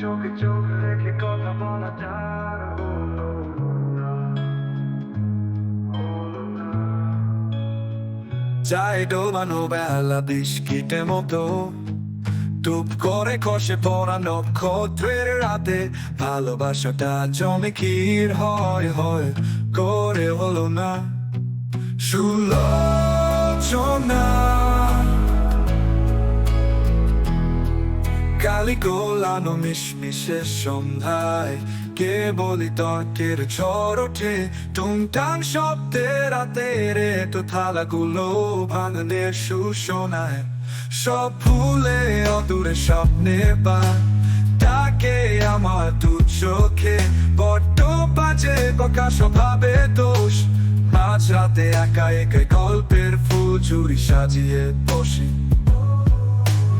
চোখে চোখ রেখে কথা বলা যার চাই ডোবানো বেলা বিস্কিটের মতো টুপ করে খসে পড়া নক্ষত্রের রাতে। ভালোবাসাটা জমে ক্ষীর হয় হয় করে হলো না। সুলোচনা। কালি গোলানো মিশমিশের সন্ধ্যায় কে বলি তর্কের ঝড় ওঠে। টুংটাং শব্দে রাতের তো থালাগুলো ভাঙনের সুশোনায় সব ভুলে অদূরে স্বপ্নে বা তাকে আমার দু চোখে। বড্ড বাজে বকা স্বভাবে দোষ। মাঝ রাতে একা একা গল্পের ফুল চুরি সাজিয়ে বসে।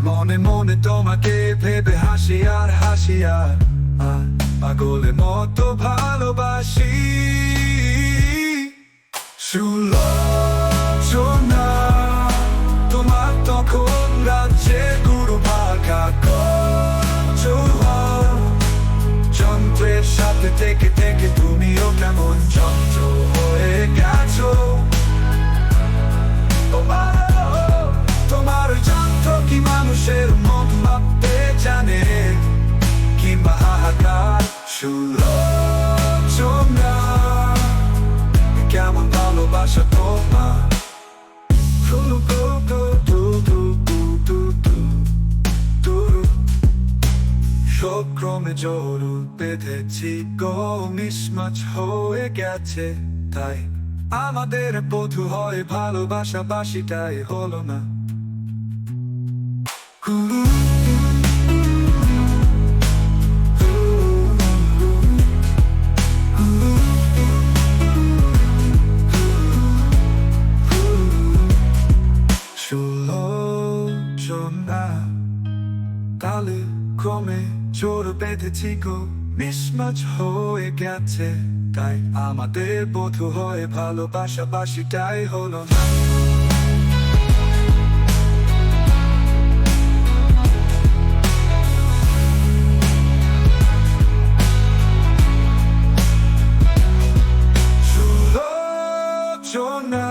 মনে মনে তোমাকে ভেবে হাসি আর হাসি আর পাগলের মতো ভালোবাসি। কেমন ভালোবাসা তোমার ক্রমে জরু বেঁধেছি গো মিসমাচ হয়ে গেছে। তাই আমাদের বধু হয় ভালোবাসা বাসিটাই হলো না। ক্রমে জোর বেঁধেছি গো মিসমাচ হয়ে গেছে তাই আমাদের বধু হয়ে ভালোবাসা বাসিটাই হলো না সুলোচনা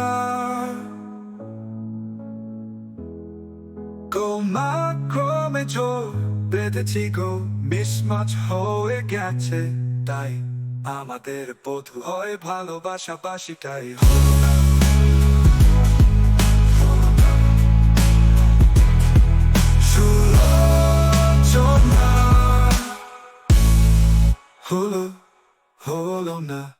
ক্রমা ক্রমে বেঁধেছি গো মিসমাচ হয়ে গেছে। তাই আমাদের বধু হয় ভালোবাসা বাসিটাই। হলো না হলো হলো না।